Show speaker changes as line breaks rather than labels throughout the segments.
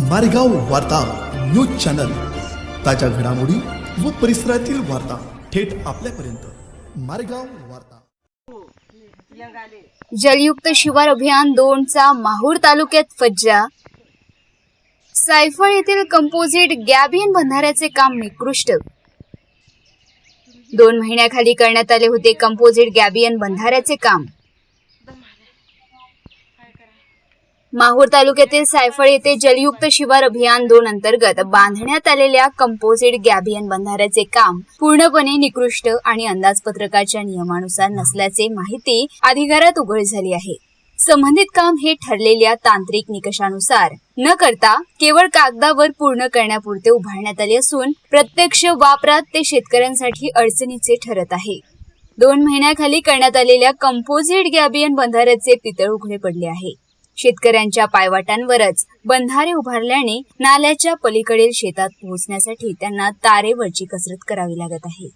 मारेगाव वार्ता news channel. ताज्या घडामोडी व परिसरातील वार्ता थेट आपल्यापर्यंत. मारेगाव वार्ता.
जलयुक्त शिवार अभियान दोनचा माहूर तालुक्यात फज्जा. सायफळ येथील कंपोजिट गॅबियन बंधाऱ्याचे काम निकृष्ट. दोन महिन्याखाली करण्यात आले होते कंपोजिट गॅबियन बंधाऱ्याचे काम. माहूर तालुक्यातील सायफळ येथे जलयुक्त शिवार अभियान दोन अंतर्गत बांधण्यात आलेल्या कंपोजिट गॅबियन बंधाऱ्याचे काम पूर्णपणे निकृष्ट आणि अंदाजपत्रकाच्या नियमानुसार नसल्याचे माहिती अधिकारात उघड झाली आहे. संबंधित काम हे ठरलेल्या तांत्रिक निकषानुसार न करता केवळ कागदावर पूर्ण करण्यापुरते उभारण्यात आले असून प्रत्यक्ष वापरात ते शेतकऱ्यांसाठी अडचणीचे ठरत आहे. दोन महिन्याखाली करण्यात आलेल्या कंपोजिट गॅबियन बंधाऱ्याचे पितळ उघडे पडले आहे. शेतकऱ्यांच्या पायवाटांवरच बंधारे उभारल्याने नाल्याच्या पलीकडील शेतात पोहोचण्यासाठी त्यांना तारेवरची कसरत करावी लागत आहे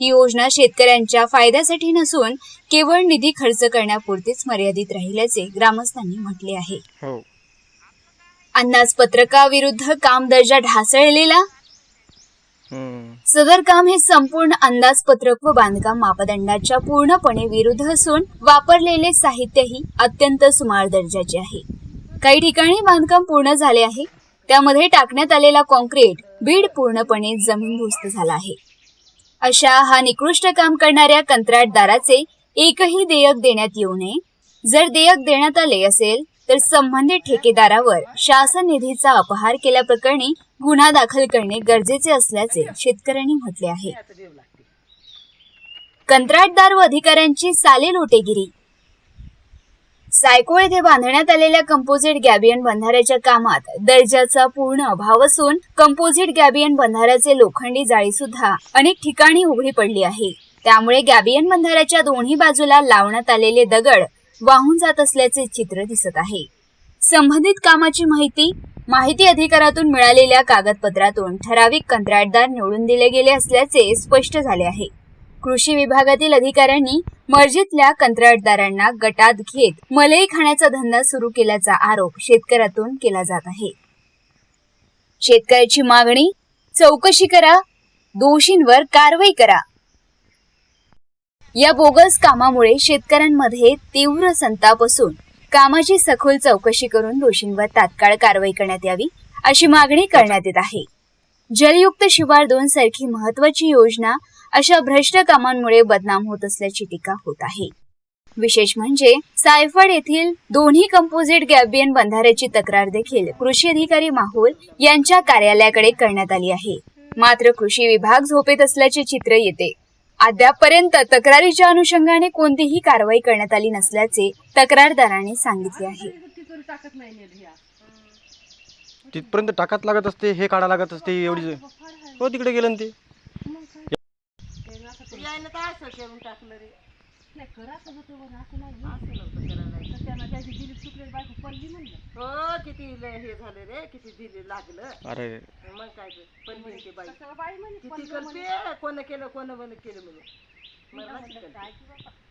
ही योजना शेतकऱ्यांच्या फायद्यासाठी नसून केवळ निधी खर्च करण्यापुरतीच मर्यादित राहिल्याचे ग्रामस्थांनी म्हटले आहे
हो
अंदाजपत्रकाविरुद्ध काम दर्जा ढासळलेला. सदर काम हे संपूर्ण अंदाजपत्रक व बांधकाम मापदंडाच्या पूर्णपणे विरुद्ध असून वापरलेले साहित्यही अत्यंत सुमार दर्जाचे आहे. काही ठिकाणी बांधकाम पूर्ण झाले आहे. त्यामध्ये टाकण्यात आलेला कॉन्क्रीट बीड पूर्णपणे जमीनभूस्त झाला आहे. अशा हा निकृष्ट काम करणाऱ्या कंत्राटदाराचे एकही देयक देण्यात येऊ नये. जर देयक देण्यात आले असेल तर संबंधित ठेकेदारावर शासन निधीचा अपहार केल्याप्रकरणी गुन्हा दाखल करणे गरजेचे असल्याचे शेतकऱ्यांनी म्हटले आहे. कंत्राटदार व अधिकाऱ्यांची साले लोटेगिरी. सायको येथे बांधण्यात आलेल्या कंपोजिट गॅबियन बंधाऱ्याच्या कामात दर्जाचा पूर्ण अभाव असून कंपोजिट गॅबियन बंधाऱ्याचे लोखंडी जाळी सुद्धा अनेक ठिकाणी उघडी पडली आहे. त्यामुळे गॅबियन बंधाऱ्याच्या दोन्ही बाजूला लावण्यात आलेले दगड वाहून जात असल्याचे चित्र दिसत आहे. संबंधित कामाची माहिती माहिती अधिकारातून मिळालेल्या कागदपत्रातून ठराविक कंत्राटदार निवडून दिले गेले असल्याचे स्पष्ट झाले आहे. कृषी विभागातील अधिकाऱ्यांनी मर्जीतल्या कंत्राटदारांना गटात घेत मलई खाण्याचा धंदा सुरू केल्याचा आरोप शेतकऱ्यातून केला जात आहे. शेतकऱ्याची मागणी चौकशी करा दोषींवर कारवाई करा. या बोगस कामामुळे शेतकऱ्यांमध्ये तीव्र संताप असून कामाची सखोल चौकशी करून दोषींवर तात्काळ कारवाई करण्यात यावी अशी मागणी करण्यात येत आहे. जलयुक्त शिवार दोन सारखी महत्वाची योजना अशा भ्रष्ट कामांमुळे बदनाम होत असल्याची टीका होत आहे. विशेष म्हणजे सायफड येथील दोन्ही कंपोजिट गॅबियन बंधाऱ्याची तक्रार देखील कृषी अधिकारी माहोल यांच्या कार्यालयाकडे करण्यात आली आहे. मात्र कृषी विभाग झोपेत असल्याचे चित्र येते. अद्यापपर्यंत तक्रारीच्या अनुषंगाने कोणतीही कारवाई करण्यात आली नसल्याचे तक्रारदारांनी सांगितले आहे.
तिथपर्यंत टाकात लागत असते हे काढा लागत असते एवढी हो तिकडे गेलं ते.
असं नाही करायचं होतं बरं, असं नाही असं नव्हतं करायला तर त्यांना त्याची दिली चुकलेली बायको पडली म्हणलं. हो किती लय हे झाले रे किती दिली लागलं.
अरे.
मग काय ते पडली ते बाई. किती करते कोण केलं कोण केलं म्हणून मरणाची करते.